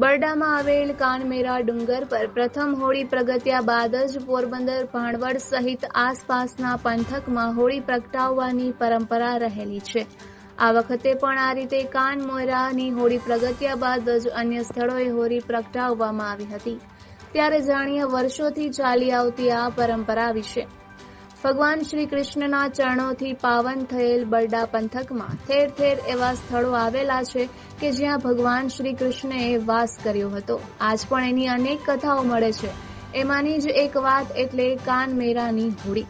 બરડામાં આવેલ કાનમેરા ડુંગર પર પ્રથમ હોળી પ્રગટ્યા બાદ જ પોરબંદર ભાણવડ સહિત આસપાસના પંથકમાં હોળી પ્રગટાવવાની પરંપરા રહેલી છે. આ વખતે પણ આ રીતે કાનમોરાની હોળી પ્રગટ્યા બાદ જ અન્ય સ્થળોએ હોળી પ્રગટાવવામાં આવી હતી. ત્યારે જાણીએ વર્ષોથી ચાલી આવતી આ પરંપરા વિશે. ભગવાન શ્રી કૃષ્ણના ચરણોથી પાવન થયેલ બરડા પંથકમાં ઠેર ઠેર એવા સ્થળો આવેલા છે કે જ્યાં ભગવાન શ્રી કૃષ્ણએ વાસ કર્યો હતો. આજ પણ એની અનેક કથાઓ મળે છે. એમાંની જ એક વાત એટલે કાનમેરાની હોળી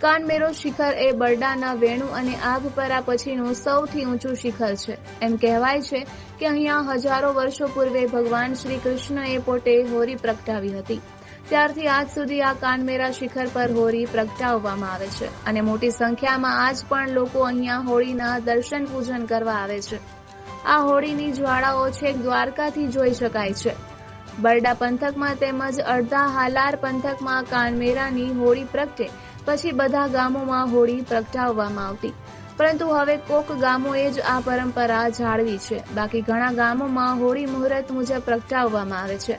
કાનમેરો શિખર એ બરડાના વેણુ અને આગપરા પછીનું સૌથી ઊંચું શિખર છે. એમ કહેવાય છે કે અહીંયા હજારો વર્ષો પૂર્વે ભગવાન શ્રી કૃષ્ણએ પોતે હોળી પ્રગટાવી હતી. ત્યારથી આજ સુધી આ કાનમેરા શિખર પર હોળી પ્રગટાવવામાં આવે છે અને મોટી સંખ્યામાં આજ પણ લોકો અહીંયા હોળીના દર્શન પૂજન કરવા આવે છે. આ હોળીની જ્વાળાઓ છેક દ્વારકાથી જોઈ શકાય છે. બરડા પંથકમાં તેમજ અડધા હાલાર પંથકમાં કાનમેરાની હોળી પ્રગટે પછી બધા ગામોમાં હોળી પ્રગટાવવામાં આવતી. પરંતુ હવે કોક ગામોએ જ આ પરંપરા જાળવી છે. બાકી ઘણા ગામોમાં હોળી મુહૂર્ત મુજબ પ્રગટાવવામાં આવે છે.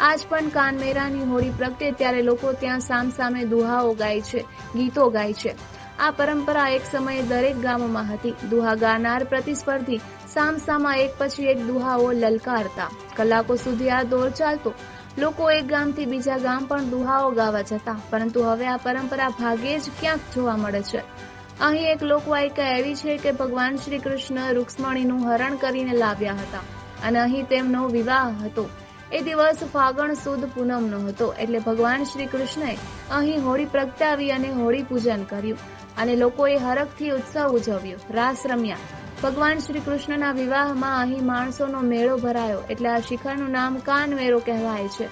આજ પણ કાનમેરાની હોળી પ્રગટે ત્યારે લોકો ત્યાં સામસામે દુહાઓ ગાય છે, ગીતો ગાય છે. આ પરંપરા એક સમયે દરેક ગામોમાં હતી. દુહા ગાનાર પ્રતિસ્પર્ધી સામસામા એક પછી એક દુહાઓ લલકારતા. કલાકો સુધી આ દોર ચાલતો. લોકો એક ગામથી બીજા ગામ પણ દુહાઓ ગાવા જતા, પરંતુ હવે આ પરંપરા ભાગ્યે જ ક્યાંક જોવા મળે છે. અહીં એક લોકવાયકા એવી છે કે ભગવાન શ્રી કૃષ્ણ રૂક્ષ્મણીનું હરણ કરીને લાવ્યા હતા અને અહીં તેમનો વિવાહ હતો. એ દિવસ ફાગણ સુદ પૂનમનો હતો એટલે ભગવાન શ્રી કૃષ્ણએ અહીં હોળી પ્રગટાવી અને હોળી પૂજન કર્યું અને લોકોએ હરખથી ઉત્સવ ઉજવ્યો. રાસ રમ્યા. ભગવાન શ્રી કૃષ્ણના વિવાહમાં અહીં માણસોનો મેળો ભરાયો. એટલે આ શિખરનું નામ કાનમેરો કહેવાય છે.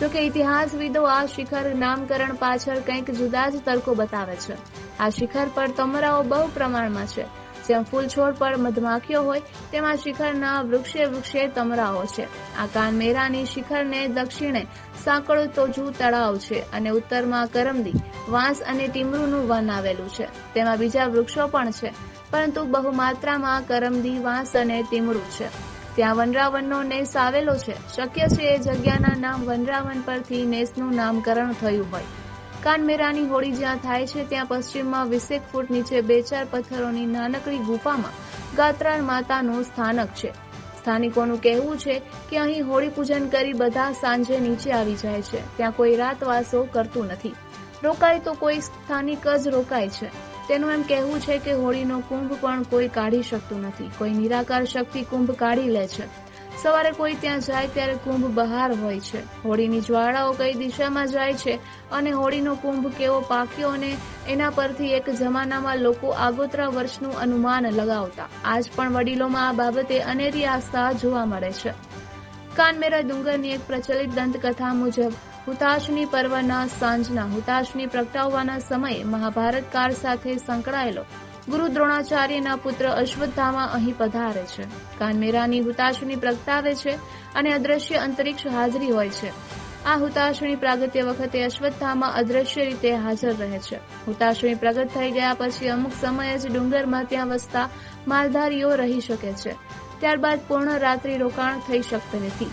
જોકે ઇતિહાસવિદો આ શિખર નામકરણ પાછળ કંઈક જુદા જ તર્કો બતાવે છે. આ શિખર પર તમરાઓ બહુ પ્રમાણમાં છે. જેમ ફૂલ છોડ પર મધમાખીઓ હોય, તેમાં શિખરના વૃક્ષે વૃક્ષે તમરાઓ છે. આ કાનમેરાની શિખરને દક્ષિણે સાંકળો તોજુ તળાવ છે અને ઉત્તરમાં કરમદી, વાંસ અને ટીમરૂનું વન આવેલું છે. તેમાં બીજા વૃક્ષો પણ છે, પરંતુ બહુ માત્રામાં કરમદી, વાંસ અને ટીમરૂ છે. ત્યાં વનરાવનનો નેસ આવેલો છે. શક્ય છે એ જગ્યાના નામ વનરાવન પરથી નેસનું નામકરણ થયું હોય. કાનમેરાની હોળી જ્યાં થાય છે, ત્યાં પશ્ચિમમાં વીસેક ફૂટ નીચે બે ચાર પથ્થરોની નાનકડી ગુફામાં ગાત્રાર માતાનું સ્થાનક છે. સ્થાનિકોનું કહેવું છે કે અહીં હોળી પૂજન કરી બધા સાંજે નીચે આવી જાય છે. ત્યાં કોઈ રાતવાસો કરતું નથી. રોકાય તો કોઈ સ્થાનિક જ રોકાય છે. તેનું એમ કહેવું છે કે હોળીનો કુંભ પણ કોઈ કાઢી શકતું નથી. કોઈ નિરાકાર શક્તિ કુંભ કાઢી લે છે. સવારે કોઈ ત્યાં જાય ત્યારે કુંભ બહાર હોય છે. હોળીની જ્વાળાઓ કઈ દિશામાં જાય છે અને હોળીનો કુંભ કેવો પાક્યો અને એના પરથી એક જમાનામાં લોકો આગોતરા વર્ષનું અનુમાન લગાવતા. આજ પણ વડીલોમાં આ બાબતે અનેરી આસ્થા જોવા મળે છે. કાનમેરા ડુંગરની એક પ્રચલિત દંતકથા મુજબ, હુતાશની પર્વના સાંજના, હુતાશની પ્રગટાવવાના સમયે મહાભારત કાળ સાથે સંકળાયેલો ગુરુ દ્રોણાચાર્યના પુત્ર અશ્વત્થામા અહીં પધારે છે. કાનમેરાની હુતાશની પ્રગટાવે છે અને અદ્રશ્ય અંતરિક્ષ હાજરી હોય છે. આ હુતાશણી પ્રાગત્ય વખતે અશ્વત્થામા અદ્રશ્ય રીતે હાજર રહે છે. હુતાશણી પ્રગટ થઈ ગયા પછી અમુક સમયે જ ડુંગરમાં ત્યાં વસતા માલધારીઓ રહી શકે છે. ત્યારબાદ પૂર્ણ રાત્રિ રોકાણ થઈ શકતું નથી.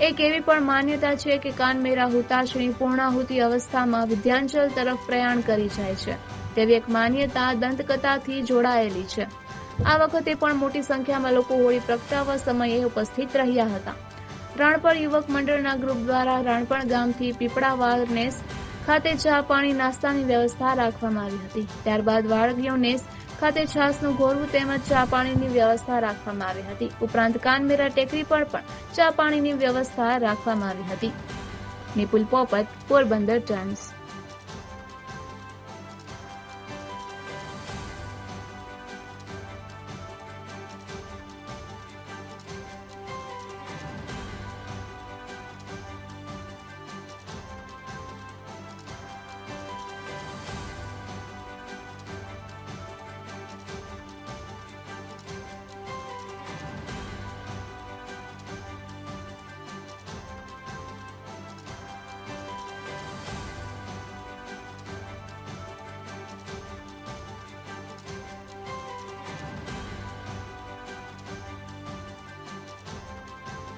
એક એવી પણ માન્યતા છે કે કાનમેરા હુતાશણી પૂર્ણાહુતિ અવસ્થામાં વિદ્યાંચલ તરફ પ્રયાણ કરી જાય છે. તેવી એક માન્યતા દંતકથાથી જોડાયેલી છે. આ વખતે પણ મોટી સંખ્યામાં લોકો હોળી પ્રગટાવવા સમયે ઉપસ્થિત રહ્યા હતા. રાણપણ યુવક મંડળના ગ્રુપ દ્વારા રાણપણ ગામથી પીપળાવાળ નેસ ખાતે ચા, પાણી, નાસ્તાની વ્યવસ્થા રાખવામાં આવી હતી. ત્યારબાદ વાળગીઓ નેસ ખાતે છાસનું ઘોરવું તેમજ ચા, પાણીની વ્યવસ્થા રાખવામાં આવી હતી. ઉપરાંત કાનમેરા ટેકરી પર પણ ચા, પાણીની વ્યવસ્થા રાખવામાં આવી હતી. નિપુલ પોપટ, પોરબંદર ટાઈમ્સ.